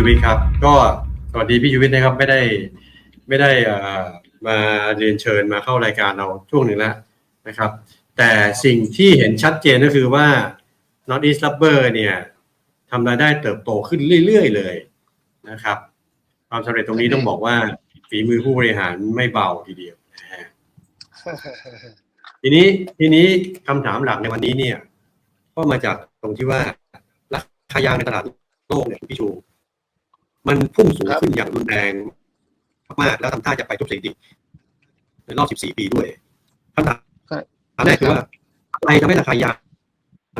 พี่ชูวิทย์ครับ ก็สวัสดีพี่ชูวิทย์นะครับ ไม่ได้ไม่ได้เอ่อมาเรียนเชิญมาเข้ารายการเราช่วงหนึ่งแล้วนะครับ แต่สิ่งที่เห็นชัดเจนก็คือว่า North East Rubber เนี่ยทำรายได้เติบโตขึ้นเรื่อย ๆ เลยนะครับ ความสำเร็จตรงนี้ต้องบอกว่าฝีมือผู้บริหารไม่เบาทีเดียวนะฮะทีนี้ทีนี้คำถามหลักในวันนี้เนี่ย ก็มาจากตรงที่ว่าราคายางในตลาดโลกเนี่ยพี่ชู มันพุ่งสูงครับขึ้นอย่างรุนแรงมากๆแล้วทำท่าจะไปทุบสถิติในรอบ 14 ปีด้วยคำถามใช่ถามแรกคือว่าอะไรทำให้ราคายาง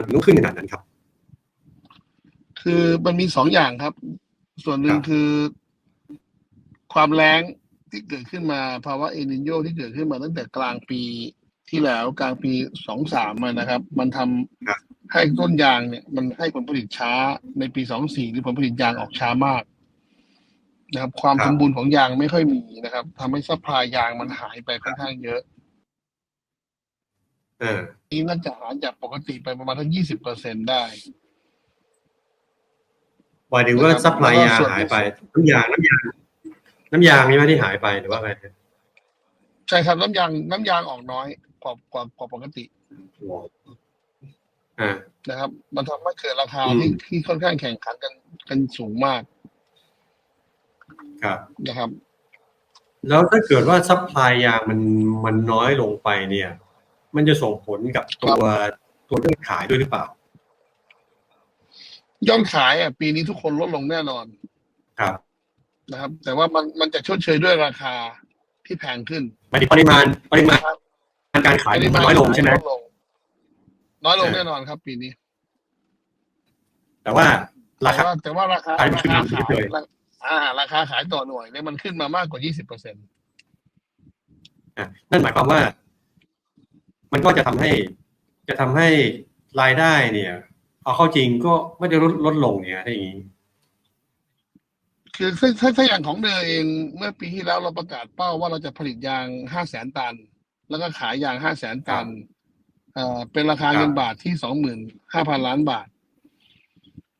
ถึงต้องขึ้นขนาดนั้นครับ คือมันมีสองอย่างครับ ส่วนหนึ่งครับคือความแรงที่เกิดขึ้นมาภาวะเอนินโยที่เกิดขึ้นมาตั้งแต่กลางปีที่แล้วกลางปีสองสามนะครับ มันทำครับให้ต้นยางเนี่ย มันให้ผลผลิตช้าในปีสองสี่หรือผลผลิตยางออกช้ามาก นะครับความครับสมบูรณ์ของยางไม่ค่อยมีนะครับทำให้ซัพพลายยางมันหายไปค่อนข้างเยอะเออนี่น่าจะหายจากปกติไปประมาณทั้งยี่สิบเปอร์เซ็นได้หมายถึงว่านะครับซัพพลายแล้วก็ยางส่วนหายไปน้ำยางน้ำยางน้ำยางนี่ไหมที่หายไปหรือว่าไงใช่ครับน้ำยางน้ำยางออกน้อยกว่ากว่ากว่าปกติอ่านะครับ มันทำให้เกิดราคาอืมที่ที่ค่อนข้างแข่งขันกันกันสูงมาก ครับนะครับ แล้วถ้าเกิดว่าซัพพลายยางมันมันน้อยลงไปเนี่ย มันจะส่งผลกับตัวตัวยอดขายด้วยหรือเปล่ายอดขายอะปีนี้ทุกคนลดลงแน่นอน ครับนะครับ แต่ว่ามันมันจะชดเชยด้วยราคาที่แพงขึ้นหมายถึงปริมาณปริมาณนะครับการขายมันน้อยลงใช่ไหมน้อยลงน้อยลงเออแน่นอนครับ ปีนี้ แต่ว่าราแต่คาว่าแต่ว่าราคาขายราขึ้นคามาขายเรื่ อยอ่า ราคาขายต่อหน่วยเนี่ยมันขึ้นมามากกว่ายี่สิบเปอร์เซ็นอะนั่นหมายความว่า มันก็จะทำให้ จะทำให้รายได้เนี่ย เอาเข้าจริงก็ไม่ได้ลดลดลงเนี่ยถ้าอย่างนี้ คือถ้าถ้าถ้าอย่างของเดอเอง เมื่อปีที่แล้วเราประกาศเป้าว่าเราจะผลิตยางห้าแสนตัน แล้วก็ขายยางห้าแสนตัน เอ่อเป็นราคาครับเงินบาทที่สองหมื่นห้าพันล้านบาท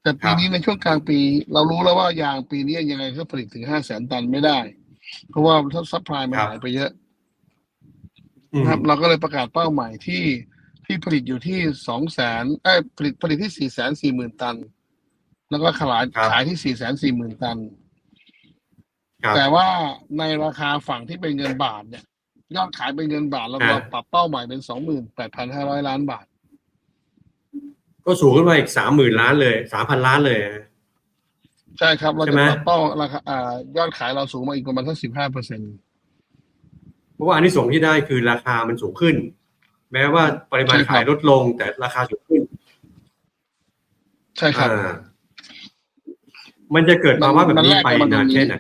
แต่ปีครับนี้ในช่วงกลางปี เรารู้แล้วว่ายางปีนี้ยังไงก็ผลิตถึงห้าแสนตันไม่ได้ เพราะว่าถ้าซัพพลายมันหายไปเยอะอืมนะครับเราก็เลยประกาศเป้าหมายที่ที่ผลิตอยู่ที่สองแสนเอ้ยผลิตผลิตที่สี่แสนสี่หมื่นตัน แล้วก็ขายครับขายที่สี่แสนสี่หมื่นตันครับแต่ว่าในราคาฝั่งที่เป็นเงินบาทเนี่ย ยอดขายเป็นเงินบาทเราอ่าเราปรับเป้าหมายเป็นสองหมื่นแปดพันห้าร้อยล้านบาท ก็สูงขึ้นมาอีกสามหมื่นล้านเลยสามพันล้านเลยนะใช่ครับเราใช่จะไหมปรับเป้าราคาอ่ายอดขายเราสูงมาอีกประมาณสักสิบห้าเปอร์เซ็นต์เพราะว่าอันที่ส่งส์ที่ได้คือราคามันสูงขึ้น แม้ว่าปริมาณใช่ครับขายลดลงแต่ราคาสูงขึ้น ใช่ครับอ่ามันจะเกิดภาวะแบบนี้มันแลกไปกันนานตรงนี้แค่ไหน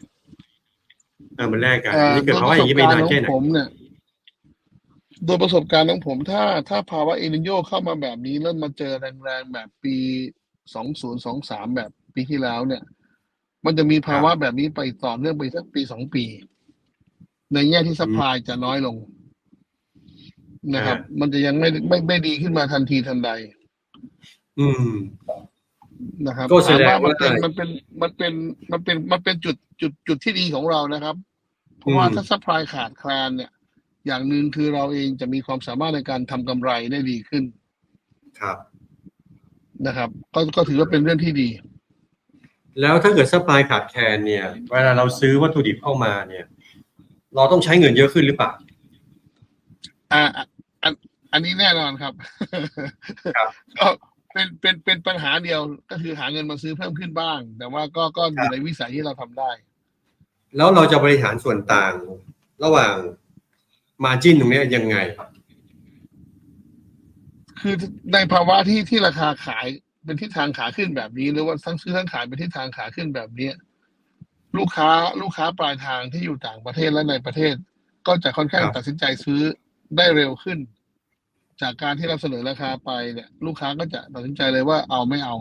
เออมันแลกกันเอ่อนี่เกิดภาวะอย่างนี้ไปนานแค่ไหนโดยประสบการณ์ของผมเนี่ย โดยประสบการณ์ของผมถ้าถ้าภาวะเอลินโยเข้ามาแบบนี้แล้วมาเจอแรงๆแบบปีสองศูนย์สองสามแบบปีที่แล้วเนี่ย มันจะมีภาวะแบบนี้ไปต่อเนื่องไปสักปีสองปี ในแง่ที่ซัพพลายจะน้อยลงนะครับ มันจะยังไม่ไม่ไม่ดีขึ้นมาทันทีทันใด อืมนะครับก็แสดงถามมันเป็นว่ามันเป็นมันเป็นมันเป็นมันเป็นจุดจุดจุดที่ดีของเรานะครับ เพราะว่าอืมถ้าซัพพลายขาดแคลนเนี่ย อย่างหนึ่งคือเราเองจะมีความสามารถในการทำกำไรได้ดีขึ้น ครับนะครับ ก็ก็ถือว่าเป็นเรื่องที่ดี แล้วถ้าเกิดซัพพลายขาดแคลนเนี่ย เวลาเราซื้อวัตถุดิบเข้ามาเนี่ย เราต้องใช้เงินเยอะขึ้นหรือเปล่าอ่าอะอันอันนี้แน่นอนครับครับก็เป็นเป็นเป็นปัญหาเดียวก็คือหาเงินมาซื้อเพิ่มขึ้นบ้าง แต่ว่าก็ก็อยู่ในวิสัยที่เราทำได้ แล้วเราจะบริหารส่วนต่างระหว่าง มาจิ้นตรงเนี้ยยังไง คือในภาวะที่ที่ราคาขายเป็นทิศทางขาขึ้นแบบนี้ หรือว่าทั้งซื้อทั้งขายเป็นทิศทางขาขึ้นแบบนี้ลูกค้าลูกค้าปลายทางที่อยู่ต่างประเทศและในประเทศ ก็จะค่อนข้างครับตัดสินใจซื้อได้เร็วขึ้น จากการที่เราเสนอราคาไปเนี่ย ลูกค้าก็จะตัดสินใจเลยว่าเอาไม่เอา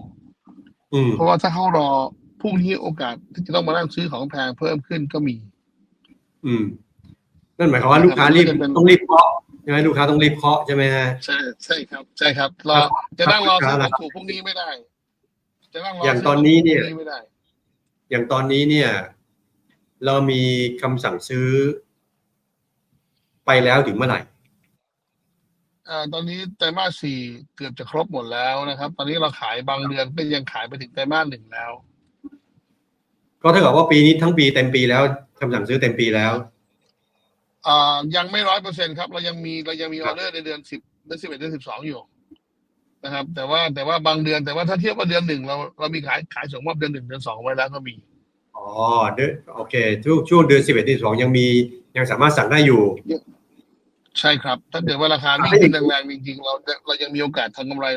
อืมเพราะว่าถ้าเขารอพรุ่งนี้โอกาสที่จะต้องมานั่งซื้อของแพงเพิ่มขึ้นก็มี อืม นั่นหมายความว่าลูกค้ารีบมันจะเป็นต้องรีบเคาะใช่ไหมลูกค้าต้องรีบเคาะใช่ไหมฮะใช่ใช่ครับ ใช่ครับรอครับจะนั่งรอครัซื้บอของถูกพรุ่งนี้ไม่ได้ จะนั่งรออย่างซื้ตอนนี้เนี่ยขงถูกพรุ่งไม่ได้อย่างตอนนี้เนี่ย เรามีคำสั่งซื้อ ไปแล้วถึงเมื่อไหร่อ่าตอนนี้ไตรมาสสี่เกือบจะครบหมดแล้วนะครับ ตอนนี้เราขายบางเดือนก็ยังขายไปถึงไตรมาสหนึ่งแล้ว ก็เท่ากับว่าปีนี้ทั้งปีเต็มปีแล้วคำสั่งซื้อเต็มปีแล้วอ่า ยังไม่ร้อยเปอร์เซ็นครับ เรายังมีเรายังมีคอรัอบเดอร์ในเดือนสิบเดือนสิบเอ็ดเดือนสิบสองอยู่นะครับ แต่ว่าแต่ว่าบางเดือนแต่ว่าถ้าเทียบว่าเดือนหนึ่งเราเรามีขายขายส่งมอบเดือนหนึ่งเดือนสองไว้แล้วก็มีอ๋อเดือนโอเคช่วงช่วงเดือนสิบเอ็ดที่สองยังมียังสามารถสั่งได้อยู่ ใช่ครับ ถ้าเกิดว่าราคาอ่าวิ่งขึ้นแรงๆจริงๆเราเรายังมีโอกาสทำกำไร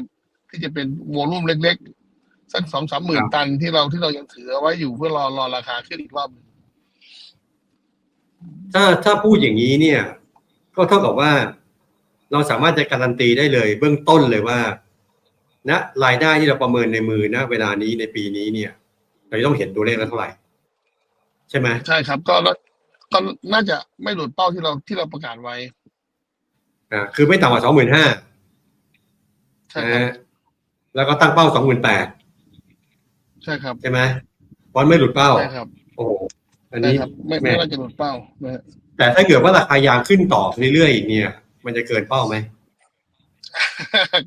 ที่จะเป็นวอลุ่มเล็ก ๆ สักสองสามหมื่นตันที่เราที่เรายังถือเอาไว้อยู่เพื่อรอรอราคาขึ้นอีกรอบหนึ่ง ถ้าถ้าพูดอย่างนี้เนี่ย ก็เท่ากับว่า เราสามารถจะการันตีได้เลย เบื้องต้นเลยว่าณรายได้ที่เราประเมินในมือณเวลานี้ในปีนี้เนี่ย เราจะต้องเห็นตัวเลขแล้วเท่าไหร่ ใช่ไหมใช่ครับ ก็ก็น่าจะไม่หลุดเป้าที่เราที่เราประกาศไว้อ่าคือไม่ต่ำกว่าสองหมื่นห้าใช่นะครับฮะแล้วก็ตั้งเป้าสองหมื่นแปดใช่ครับใช่ไหมเพราะไม่หลุดเป้าใช่ครับ โอ้โห อันใช่นี้ครับไม่แม่ไม่น่าจะหลุดเป้านะฮะแต่ถ้าเกิดว่าราคายางขึ้นต่อเรื่อยๆอีกเนี่ย มันจะเกินเป้าไหม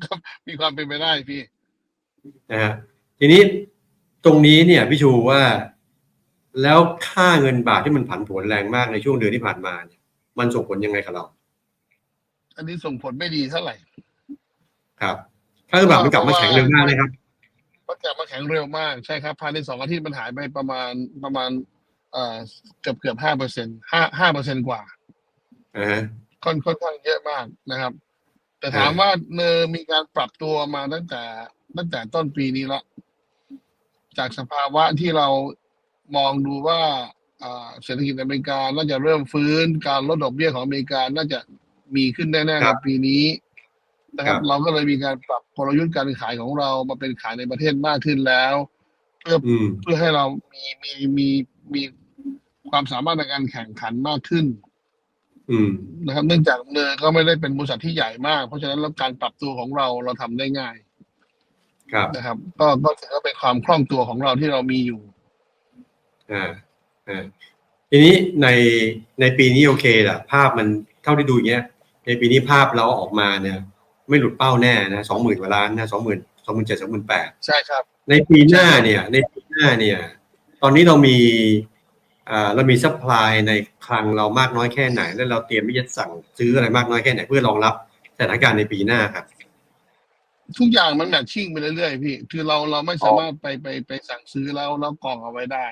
ก็มีความเป็นไปได้พี่นะฮะทีนี้ตรงนี้เนี่ยพี่ชูว่า แล้วค่าเงินบาทที่มันผันผวนแรงมากในช่วงเดือนที่ผ่านมาเนี่ย มันส่งผลยังไงกับเรา อันนี้ส่งผลไม่ดีเท่าไหร่ ครับค่าเงินบาทมันกลับมาแข็งเร็วมากนะครับมันกลับมาแข็งเร็วมากใช่ครับภายในสองอาทิตย์มันหายไปประมาณประมาณ เอ่อเกือบเกือบห้าเปอร์เซ็นห้าห้าเปอร์เซ็นกว่าอ่าฮะค่อนค่อนข้างเยอะมากนะครับ แต่อ่าถามว่าเนอมีการปรับตัวมาตั้งแต่ตั้งแต่ต้นปีนี้ละ จากสภาวะที่เรามองดูว่าอ่าเศรษฐกิจอเมริกาน่าจะเริ่มฟื้นการลดดอกเบี้ยของอเมริกาน่าจะมีขึ้นแน่ๆในปีนี้นะครับเราก็เลยมีการปรับกลยุทธ์การขายของเรามาเป็นขายในประเทศมากขึ้นแล้ว เพื่ออืมเพื่อให้เรามีมีมี มีความสามารถในการแข่งขันมากขึ้นอืมนะครับ เนื่องจากเนอก็ไม่ได้เป็นบริษัทที่ใหญ่มาก เพราะฉะนั้นแล้วการปรับตัวของเราเราทำได้ง่าย ครับนะครับ ก็ก็ถือว่าเป็นความคล่องตัวของเราที่เรามีอยู่อ่าอ่าทีนี้ในในปีนี้โอเคแหละภาพมันเท่าที่ดูอย่างเงี้ย ในปีนี้ภาพเราออกมาเนี่ยไม่หลุดเป้าแน่นะสองหมื่นกว่าล้านนะสองหมื่นสองหมื่นเจ็ดสองหมื่นแปดใช่ครับ ในปีหน้าเนี่ย ในปีหน้าเนี่ย ตอนนี้เรามีอ่าเรามีซัพพลายในคลังเรามากน้อยแค่ไหน แล้วเราเตรียมที่จะสั่งซื้ออะไรมากน้อยแค่ไหน เพื่อรองรับสถานการณ์ในปีหน้าครับทุกอย่างมันแมทชิ่งไปเรื่อยๆพี่ คือเราเราไม่สามารถไปไปไปสั่งซื้อแล้วแล้วกรองเอาไว้ได้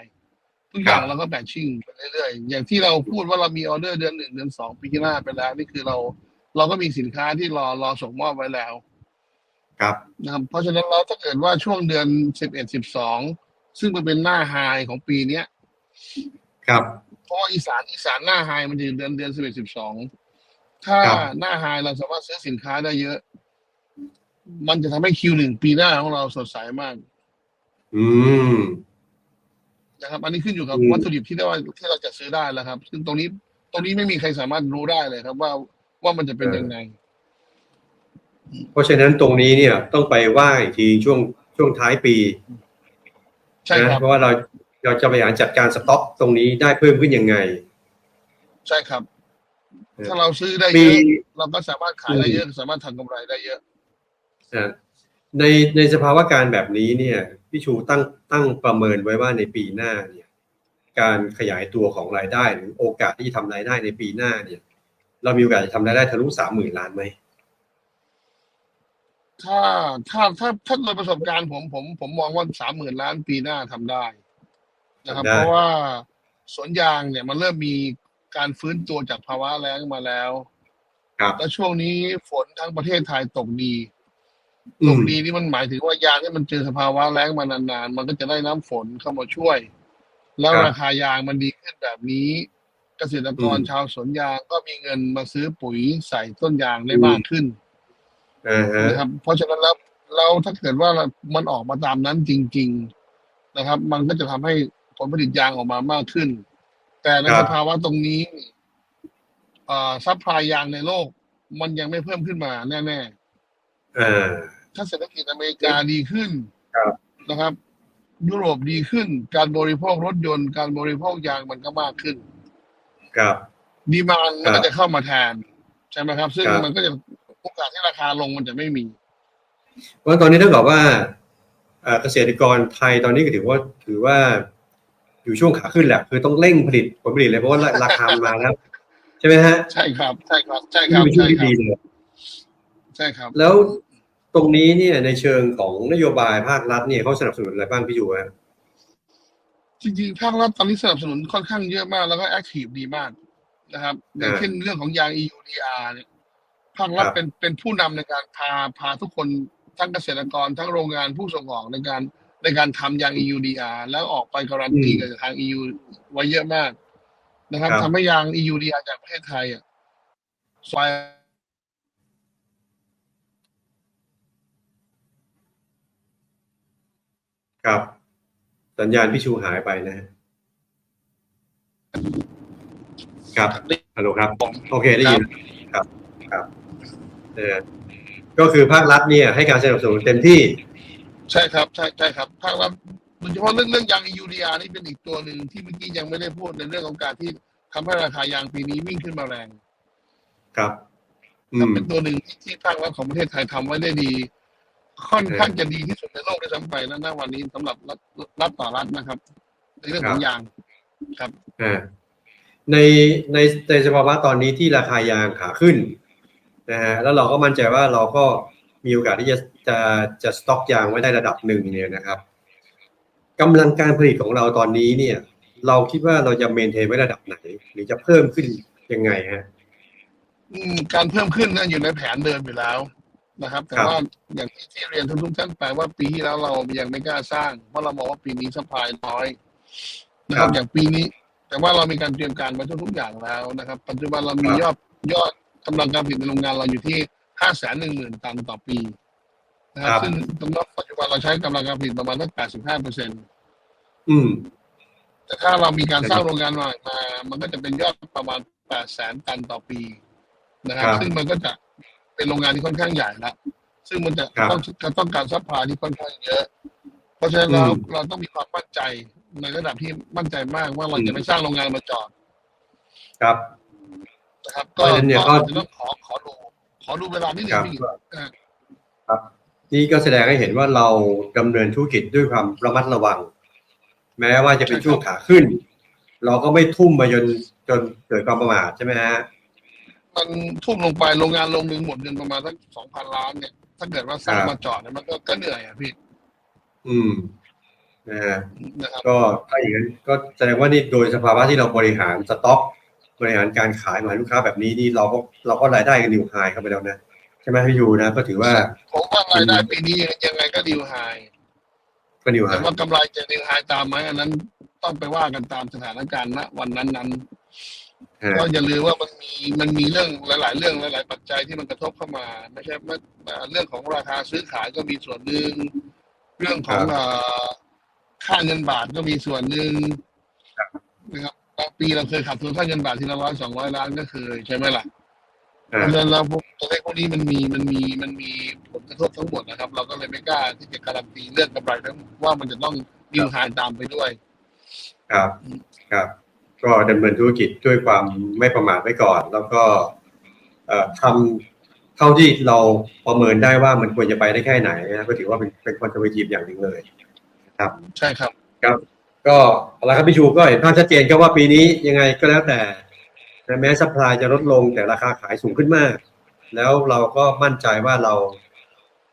ทุกอย่างครับเราก็แมทชิ่งไปเรื่อยๆ อย่างที่เราพูดว่าเรามีออเดอร์เดือนหนึ่งเดือนสองปีหน้าไปแล้ว นี่คือเรา เราก็มีสินค้าที่รอรอส่งมอบไว้แล้ว ครับนะครับเพราะฉะนั้นเราถ้าเกิดว่าช่วงเดือนสิบเอ็ดสิบสอง ซึ่งมันเป็นหน้าไฮของปีเนี้ย ครับเพราะว่าอีสานอีสานหน้าไฮมันจะเดือนเดือนสิบเอ็ดสิบสองถ้าครับหน้าไฮเราสามารถซื้อสินค้าได้เยอะ มันจะทำให้คิวหนึ่งปีหน้าของเราสดใสมาก อืม นะครับ อันนี้ขึ้นอยู่กับอืมวัตถุดิบที่ได้ว่าที่เราจะซื้อได้แล้วครับ ซึ่งตรงนี้ตรงนี้ไม่มีใครสามารถรู้ได้เลยครับ ว่าว่ามันจะเป็นยังไง เพราะฉะนั้นตรงนี้เนี่ย ต้องไปว่าอีกทีช่วงช่วงท้ายปี ใช่คนะรับเพราะว่าเราเราจะบริหารจัดการสต็อกตรงนี้ได้เพิ่มขึ้นยังไง ใช่ครับเออถ้าเราซื้อได้ปีเยอะเราก็สามารถขายได้เยอะสามารถทำกำไรได้เยอะนะในในสภาวะการแบบนี้เนี่ยพี่ชูตั้งตั้งประเมินไว้ว่าในปีหน้าเนี่ย การขยายตัวของรายได้หรือโอกาสที่จะทำรายได้ในปีหน้าเนี่ย เรามีโอกาสจะทำรายได้ทะลุสามหมื่นล้านไหม ถ้าถ้าถ้าถ้าโดยประสบการณ์ผมผมผมมองว่าสามหมื่นล้านปีหน้าทำได้ นะครับทำได้เพราะว่าสวนยางเนี่ยมันเริ่มมีการฟื้นตัวจากภาวะแล้งมาแล้วครับและช่วงนี้ฝนทั้งประเทศไทยตกดีอืตมกดีนี่มันหมายถึงว่ายางที่มันเจอสภาวะแล้งมานานๆ มันก็จะได้น้ำฝนเข้ามาช่วย แล้วครับราคายางมันดีขึ้นแบบนี้ เกษตรกรอืมชาวสวนยางก็มีเงินมาซื้อปุ๋ยใส่ต้นยางได้อืมมากขึ้นอ่าฮะ นะครับเพราะฉะนั้นแล้วเราถ้าเกิดว่ามันออกมาตามนั้นจริง ๆนะครับ มันก็จะทำให้ผลผลิตยางออกมามากขึ้น แต่ในครัสบภาวะตรงนี้อ่าซัพพลายยางในโลก มันยังไม่เพิ่มขึ้นมาแน่ๆอ่าถ้าเศรษฐกิจอเมริกาดีขึ้นครับนะครับ ยุโรปดีขึ้น การบริโภครถยนต์ การบริโภคยางมันก็มากขึ้น ครับดีมานมันครัก็บจะเข้ามาแทนใช่ไหมครับ ซึ่งครับมันก็จะ โอกาสที่ราคาลงมันจะไม่มีเพราะตอนนี้ถ้ากับว่าเอ่อเกษตรกรไทยตอนนี้ก็ถือว่าถือว่าอยู่ช่วงขาขึ้นแหละ คือต้องเร่งผลิตผลผลิตเลยเพราะว่าราคามันมาแล้ว ใช่ไหมฮะ ใช่ครับ ใช่ครับ ใช่คนี่รับเป็นช่วงใช่ที่ครับดีเลยใช่ครับ แล้วตรงนี้เนี่ยในเชิงของนโยบายภาครัฐเนี่ยเขาสนับสนุนอะไรบ้างพี่อยู่ฮะจริงๆภาครัฐตอนนี้สนับสนุนค่อนข้างเยอะมากแล้วก็แอคทีฟดีมากนะครับอย่างเช่นเรื่องของยาง EUDR เนี่ย ภาครัฐเป็นเป็นผู้นำในการพาพาทุกคนทั้งเกษตรกรทั้งโรงงานผู้ส่งออกในการในการทำยาง EUDR แล้วออกไปการันตีกับทาง EU ไว้เยอะมากนะครับทำให้ยาง EUDR จากประเทศไทยอะซอยครับ สัญญาณพี่ชูหายไปนะฮะครับฮัลโหลครับผมโอเคได้ยินครับครับ เออก็คือภาครัฐเนี่ยให้การสนับสนุนเต็มที่ ใช่ครับใช่ใช่ครับภาครัฐโดยเฉพาะเรื่องเรื่องยาง EUDR นี่เป็นอีกตัวหนึ่งที่เมื่อกี้ยังไม่ได้พูดในเรื่องของการที่ทำให้ราคายางปีนี้วิ่งขึ้นมาแรง ครับอืครับมเป็นตัวหนึ่งที่ภาครัฐของประเทศไทยทำไว้ได้ดี ค่อนข้างจะดีที่สุดในโลกด้วยซ้ำไปนะณวันนี้สำหรับรัฐรัฐต่อรัฐนะครับ ในเรื่องของยางครับอ่าในในในสภาวะตอนนี้ที่ราคายางขาขึ้น นะฮะแล้วเราก็มั่นใจว่าเราก็มีโอกาสที่จะจะจะสต็อกยางไว้ได้ระดับหนึ่งเนี่ยนะครับกำลังการผลิตของเราตอนนี้เนี่ย เราคิดว่าเราจะเมนเทนไว้ระดับไหน หรือจะเพิ่มขึ้นยังไงฮะอืมการเพิ่มขึ้นนั้นอยู่ในแผนเดิมอยู่แล้วนะครับ แต่ครับว่าอย่างที่ที่เรียนทุกๆท่านไปว่าปีที่แล้วเรายังไม่กล้าสร้างเพราะเรามองว่าปีนี้สปายน้อยนะครับอย่างปีนี้ แต่ว่าเรามีการเตรียมการมาทุกๆอย่างแล้วนะครับ ปัจจุบันเรามียอดยอด กำลังการผลิตในโรงงานเราอยู่ที่ห้าแสนหนึ่งหมื่นตันต่อปีนะครับครับซึ่งตำรับปัจจุบันเราใช้กำลังการผลิตประมาณตั้งแปดสิบห้าเปอร์เซ็นต์อืม แต่ถ้าเรามีการสร้างโรงงานใหม่มา มันก็จะเป็นยอดประมาณแปดแสนตันต่อปีนะครับครับซึ่งมันก็จะเป็นโรงงานที่ค่อนข้างใหญ่ละซึ่งมันจะครับต้องจะต้องการซัพพลายที่ค่อนข้างเยอะ เพราะฉะนั้นเราอืมเราต้องมีความมั่นใจในระดับที่มั่นใจมากว่าเราอืมจะไม่สร้างโรงงานมาจอด ครับ นะครับเพราะฉะนั้นเนี่ยก็ก็อาจจะต้องขอขอดูขอดูเวลานิดนึครังบพี่อ่านี่ก็แสดงให้เห็นว่าเราดำเนินธุรกิจด้วยความระมัดระวัง แม้ว่าจะเป็นช่วงขาขึ้น เราก็ไม่ทุ่มมาจนจนเกิดความประมาทใช่ไหมฮะมันทุ่มลงไปโรงงานลงหนึ่งหมดเงินประมาณสักสองพันล้านเนี่ยถ้าเกิดว่าสร้างครับมาจอดเนี่ยมันก็ก็เหนื่อยอะพี่ อืมนะฮะนะครับก็ถ้าอย่างนั้นก็แสดงว่านี่โดยสภาวะที่เราบริหารสต็อก บริหารการขายมาให้ลูกค้าแบบนี้นี่เราก็เราก็รายได้กันนิวไฮเข้าไปแล้วนะใช่ไหมพี่ยูนะ ก็ถือว่าผมว่ารายได้ปีนี้ยังไงก็ดีลไฮก็นิวไฮแต่ว่ากำไรจะดีลไฮตามไหมอันนั้น ต้องไปว่ากันตามสถานการณ์ณวันนั้นนั้นๆก็อย่าลืมว่ามันมีมันมีเรื่องหลาย ๆ เรื่องหลาย ๆ ปัจจัยที่มันกระทบเข้ามาไม่ใช่ไม่เอ่อเรื่องของราคาซื้อขายก็มีส่วนหนึ่งเรื่องของเอ่อค่าเงินบาทก็มีส่วนหนึ่งนะครับบางปีเราเคยขาดทุนค่าเงินบาททีละร้อยสองร้อยล้านก็เคยใช่ไหมล่ะเพอ่าราะฉะนั้นเราพวกตัวเลขพวกนี้มันมีมันมีมันมีผลกระทบทั้งหมดนะครับ เราก็เลยไม่กล้าที่จะการันตีเรื่องกำไรทั้งว่ามันจะต้องดิวหายตามไปด้วย ครับครับก็ดำเนินธุรกิจด้วยความไม่ประมาทไว้ก่อน แล้วก็เอ่อทำเท่าที่เราประเมินได้ว่ามันควรจะไปได้แค่ไหนนะก็ถือว่าเป็นเป็นคอนเทอร์เวทีฟอย่างหนึ่งเลยใช่ครับ ครับ ก็เอาละครับพี่ชูก็เห็นภาพชัดเจนครับว่าปีนี้ยังไงก็แล้วแต่นะแม้ซัพพลายจะลดลงแต่ราคาขายสูงขึ้นมาก แล้วเราก็มั่นใจว่าเรา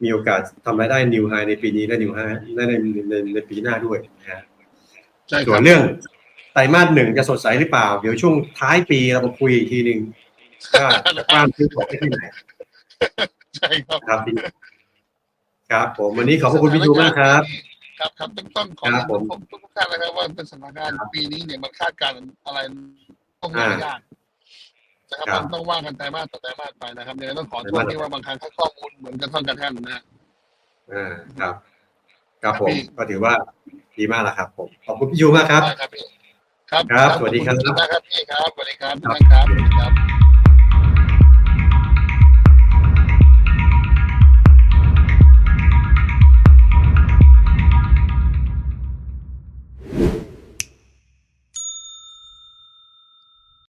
มีโอกาสทำรายได้นิวไฮในปีนี้และนิวไฮในในในในปีหน้าด้วยนะฮะใช่คส่วรันบเรื่องไตรมาสหนึ่งจะสดใสหรือเปล่า เดี๋ยวช่วงท้ายปีเรามาคุยอีกทีหนึ่งว่าจะกว้านซื้อของได้ที่ไหนใช่ครับครับพี่ครับผมวันนี้ขอบพระคุณพี่ชูมากครับ ครับครับต้องต้องขอครับผมทุกทุกท่านนะครับว่าเป็นสถานการณ์ปีนี้เนี่ยมันคาดการณ์อะไรต้องยากยากนะครับครับมันต้องว่ากันไตรมาสต่อไตรมาสไปนะครับเนี่ยต้องขอโทไตรษมาสที่ว่าบางครั้งให้ข้อมูลเหมือนกันท่อนกระแท่นนะฮะอ่าครับครับผครับมพี่ก็ถือว่าดีมากแล้วครับผมขอบคุณพี่ชูมากครับได้ครับพี่ครับ ครับ สวัสดีครับขอณมากครับพี่ครับสวัสดีครับทุกท่านครับสวัสดีครับ